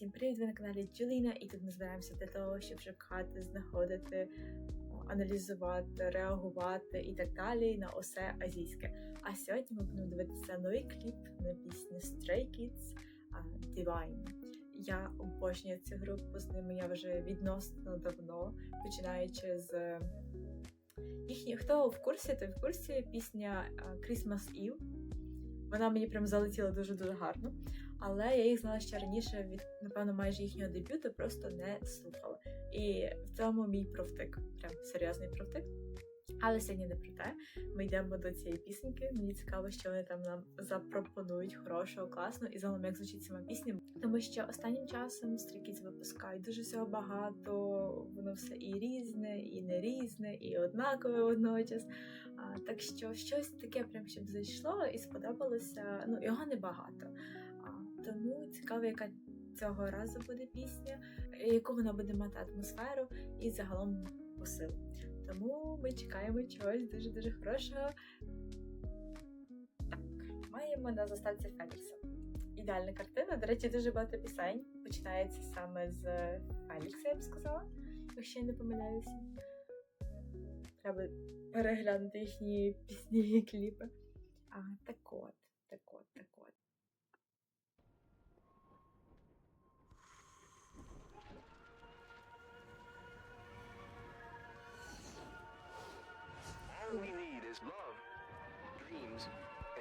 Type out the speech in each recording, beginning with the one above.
Всім привіт! Ви на каналі Джуліна, і тут ми збираємося для того, щоб шукати, знаходити, аналізувати, реагувати і так далі на усе азійське. А сьогодні ми будемо дивитися новий кліп на пісню Stray Kids Divine. Я обожнюю цю групу, з ними я вже відносно давно, починаючи з їхні. Хто в курсі, той в курсі пісня Christmas Eve. Вона мені прям залетіла дуже-дуже гарно. Але я їх знала ще раніше від, напевно, майже їхнього дебюту, просто не слухала. І в цьому мій провтик. Прям серйозний провтик. Але сьогодні не про те. Ми йдемо до цієї пісеньки. Мені цікаво, що вони там нам запропонують хорошого, класного і загалом як звучить сама пісня. Тому що останнім часом стрікіць випускають дуже всього багато, воно все і різне, і не різне, і однакове водночас. Так що щось таке, прям щоб зайшло і сподобалося. Ну, його небагато. Тому цікаво, яка цього разу буде пісня, яку вона буде мати атмосферу і загалом посил. Тому ми чекаємо чогось дуже-дуже хорошого. Так, маємо на заставці Фелікса. Ідеальна картина. До речі, дуже багато пісень. Починається саме з Фелікса, я б сказала, якщо я не помиляюся. Треба переглянути їхні пісні і кліпи. А, так от, так от, так от.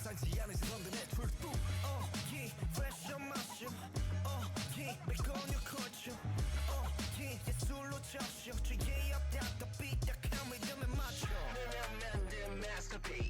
구. 펑같이 범상치 않은 시선들의 출두. Oh, yeah, fresh on mushroom. Oh, yeah, make on your culture. Oh, yeah, 예술로 적셔. 주의 없다 더 삐딱한 리듬에 맞춰. 만든 masterpiece.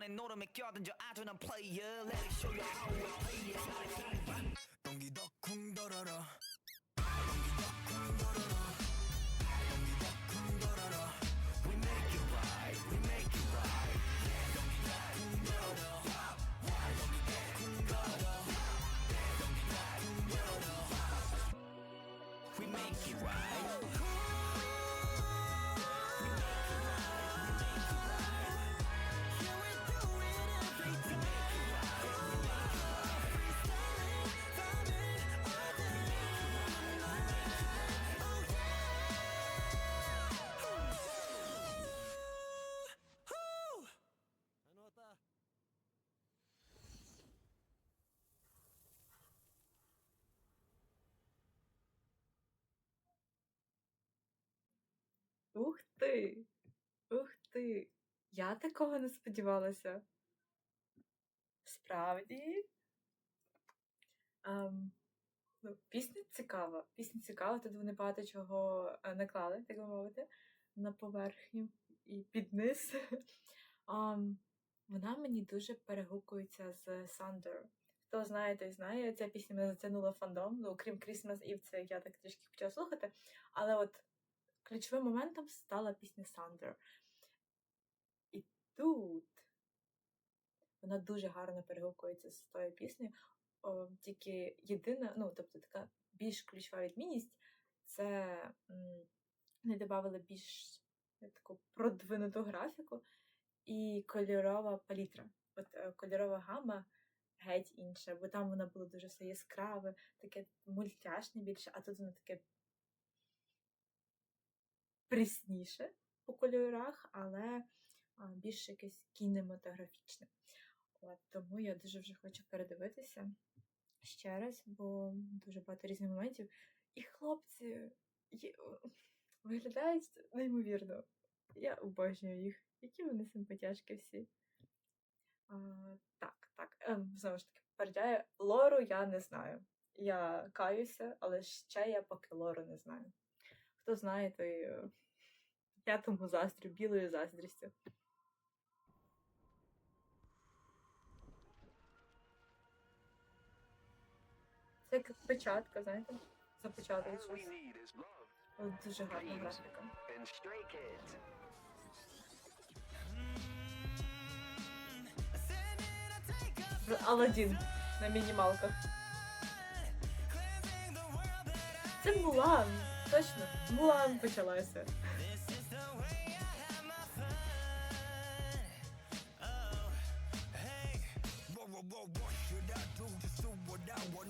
시선의 노름에 껴든져 아주 난 player Let me show you how we play it 여기도 쿵더러러. Ух ти! Ух ти! Я такого не сподівалася. Справді. Ем, ну, пісня цікава. Пісня цікава, тут вони багато чого е, наклали, так би мовити. на поверхню і під низ. Ам, вона мені дуже перегукується з Thunder. Хто знає, той знає. Ця пісня мене затягнула фандом. Ну, крім Christmas Eve, це я так трішки почала слухати. Але от ключовим моментом стала пісня Thunder. І тут вона дуже гарно перегукується з тою піснею. О, тільки єдина, ну, тобто така більш ключова відмінність це не додавали більш е, таку продвинуту графіку і кольорова палітра. От е, кольорова гама геть інша, бо там вона була дуже все яскраве, таке мультяшне більше, а тут воно таке прісніше по кольорах, але більш якесь кінематографічне. От, тому я дуже вже хочу передивитися ще раз, бо дуже багато різних моментів. І хлопці є- виглядають неймовірно. Я обожнюю їх. Які вони симпатяшки всі. А, так, так. Ем, знову ж таки, попереджаю, лору я не знаю. Я каюся, але ще я поки лору не знаю. Хто знає, той е, я тому заздрю, білою заздрістю. Це як печатка, знаєте? Запечатують щось. Дуже гарна графіка. Аладдін на мінімалках. Це Мулан. Точно. Мулан почалася.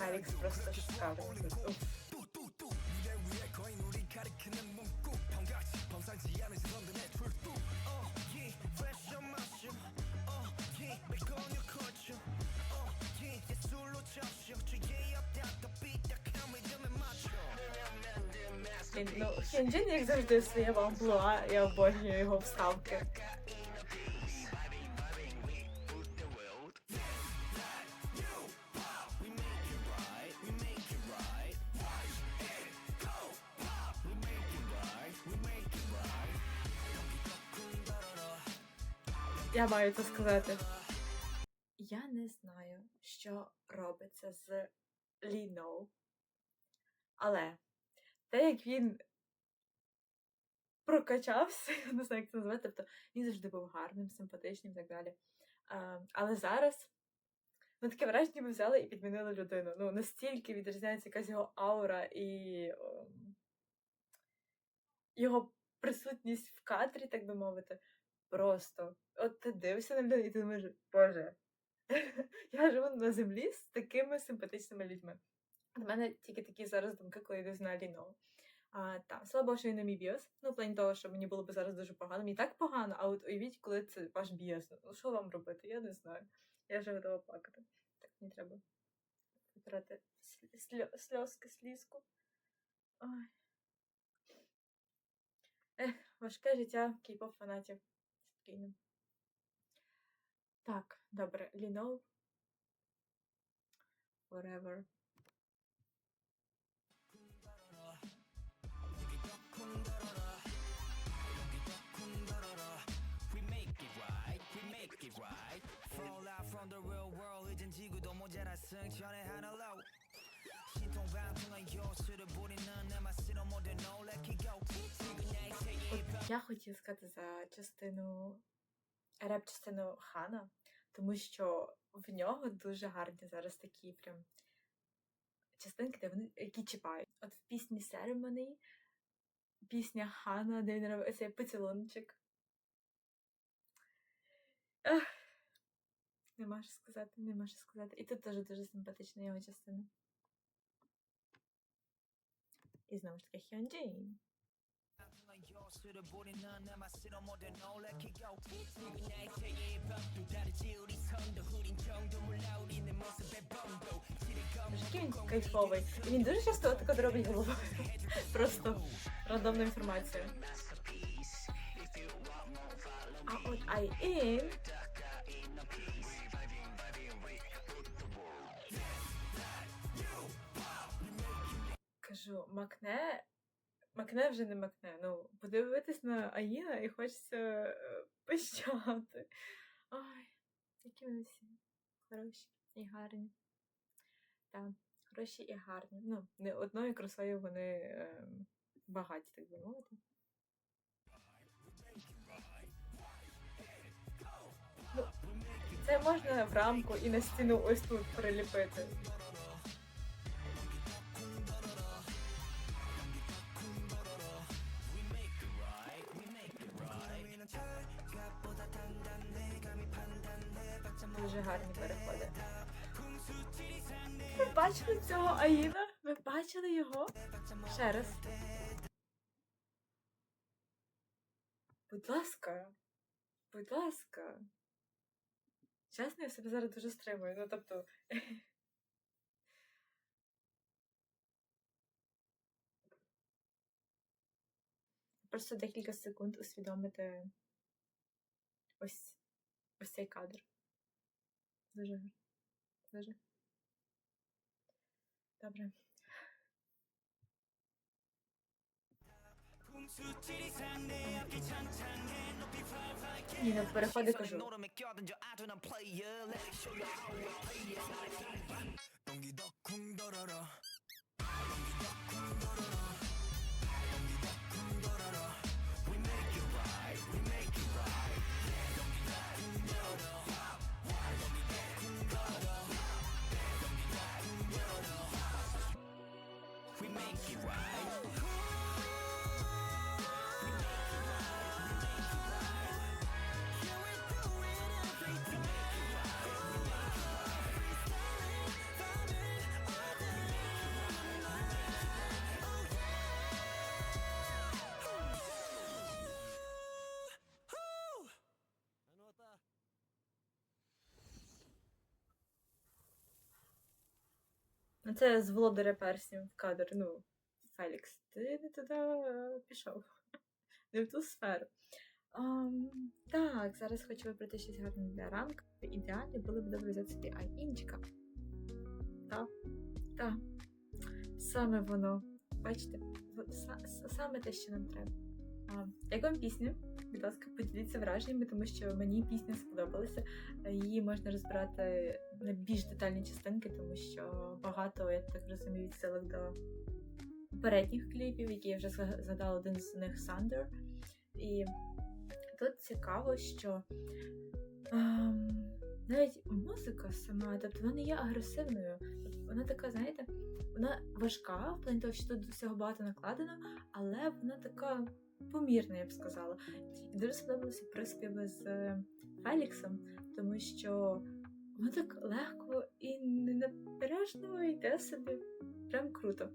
Алікс просто шикарний. Уф. Блін, Ну, Хінджин, як завжди, в своєму амплуа, я Я маю це сказати. Я не знаю, що робиться з Ліно. Але те, як він прокачався, я не знаю, як це назвати, тобто він завжди був гарним, симпатичним і так далі. А, але зараз ну, таке враження, ніби взяли і підмінили людину. Ну, настільки відрізняється якась його аура і ем, його присутність в кадрі, так би мовити. Просто. От ти дивишся на людину і ти думаєш, боже, я живу на землі з такими симпатичними людьми. У мене тільки такі зараз думки, коли йду на Ліно. А, та, слава Богу, що він не мій біос. Ну, в плані того, що мені було б зараз дуже погано. Мені так погано, а от уявіть, коли це ваш біос. Ну, що вам робити? Я не знаю. Я вже готова плакати. Так, мені треба витрати сльо- сльозки, слізку. Ой. Ех, важке життя кей-поп фанатів. Спокійно. Так, добре, Ліно. Forever. We make it right, we make it right. Fall out from the real world, 이젠 지구도 모자라 승천의 하늘로. 신통방통한 요술을 부리는 내 맛으로 모두 놀래키고. Я хотіла сказати за частину реп-частину Хана, тому що в нього дуже гарні зараз такі прям частинки, де вони які чіпають. От в пісні Ceremony, пісня Хана, де він робить цей поцілунчик. Нема що сказати, нема що сказати. І тут теж дуже симпатична його частина. І знову ж таки Хьон 요술을 부리는 내 맛으로 모두 놀래키고. 지그냐의 세계의 밤도 다르지 우리 선도 흐린 정도 몰라 우리는 모습의 범도. Який він кайфовий. І він дуже часто таке робить головою. Просто рандомну інформацію. А от IN кажу, Макне макне вже не макне. Ну, подивитись на Аїна і хочеться е, пищати. Ой, які вони всі хороші і гарні. Так, хороші і гарні. Ну, не одною красою вони е, багаті, так би мовити. Ну, це можна в рамку і на стіну ось тут приліпити. Ще раз. Будь ласка. Будь ласка. Чесно, я себе зараз дуже стримую. Ну, тобто. Просто декілька секунд усвідомити ось, ось цей кадр. Дуже. Дуже. Добре. Ні, на переходи кажу. Це з володаря перснів в кадр. Ну, Фелікс, ти не туди пішов. Не в ту сферу. Ам, так, зараз хочу вибрати щось гарне для рамки. Ідеально було б добре взяти собі айінчика. Так, так. Саме воно. Бачите, саме те, що нам треба. Як вам пісня? Будь ласка, поділіться враженнями, тому що мені пісня сподобалася. Її можна розбирати на більш детальні частинки, тому що багато, я так розумію, відсилок до попередніх кліпів, які я вже згадала, один з них Thunder. І тут цікаво, що ем, навіть музика сама, тобто вона не є агресивною. Вона така, знаєте, вона важка, в плані того, що тут всього багато накладено, але вона така помірна, я б сказала. Дуже сподобалися приспіви з е, Феліксом, тому що воно так легко і ненапряжно йде собі. Прям круто.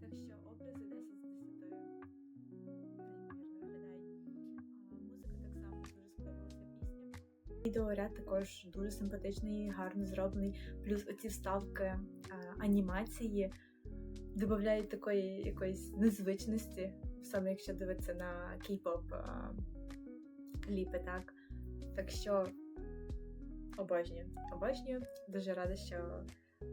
Так що образи 10 з 10 неймовірно. А, Музика так само дуже сподобалася пісня. Відеоряд також дуже симпатичний, гарно зроблений. Плюс оці вставки анімації додають такої якоїсь незвичності, саме якщо дивитися на кей-поп а, кліпи, так. Так що обожнюю. Обожнюю. Дуже рада, що е,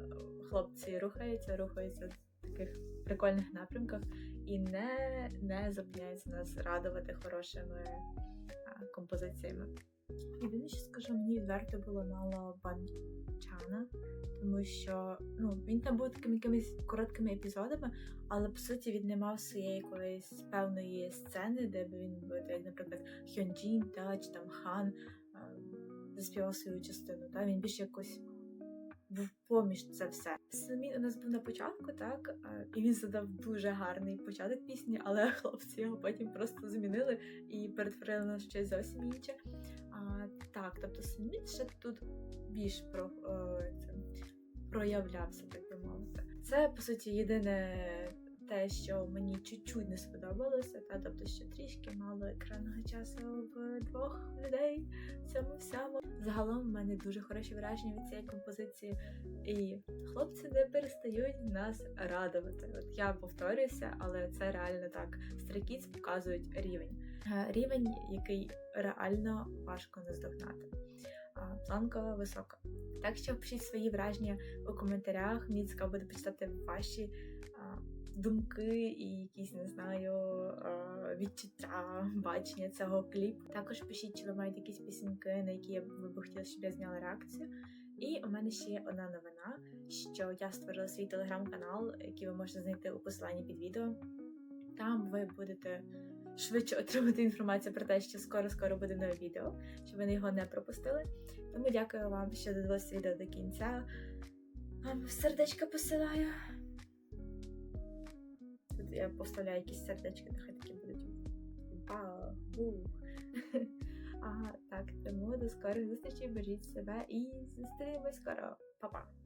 хлопці рухаються, рухаються в таких прикольних напрямках і не, не зупиняються нас радувати хорошими композиціями. Єдине, що скажу, мені відверто було мало банчана, тому що ну, він там був такими якимись короткими епізодами, але по суті він не мав своєї якоїсь певної сцени, де б він, би, як, наприклад, Хьонджін, та, чи там Хан заспівав свою частину. Та? Він більш якось був поміж це все. Самі у нас був на початку, так, і він задав дуже гарний початок пісні, але хлопці його потім просто змінили і перетворили на щось зовсім інше. А, так, тобто Сміт ще тут більш про, о, це, проявлявся, так би мовити. Це, по суті, єдине те, що мені чуть-чуть не сподобалося, та тобто, що трішки мало екранного часу в двох людей цьому всьому. Загалом в мене дуже хороші враження від цієї композиції, і хлопці не перестають нас радувати. От я повторююся, але це реально так. Kids показують рівень. Е, Рівень, який реально важко наздогнати. Планка висока. Так що пишіть свої враження у коментарях. Мені цікаво буде почитати ваші думки і якісь, не знаю, відчуття, бачення цього кліпу. Також пишіть, чи ви маєте якісь пісеньки, на які ви б хотіли, щоб я зняла реакцію. І у мене ще є одна новина, що я створила свій телеграм-канал, який ви можете знайти у посиланні під відео. Там ви будете швидше отримати інформацію про те, що скоро-скоро буде нове відео, щоб ви його не пропустили. Тому дякую вам, що додивилися відео до кінця. Вам сердечка посилаю. Тут я поставляю якісь сердечки, нехай такі будуть. Вау! Ага, так, тому до скорих зустрічей, бережіть себе і зустрінемось скоро. Па-па!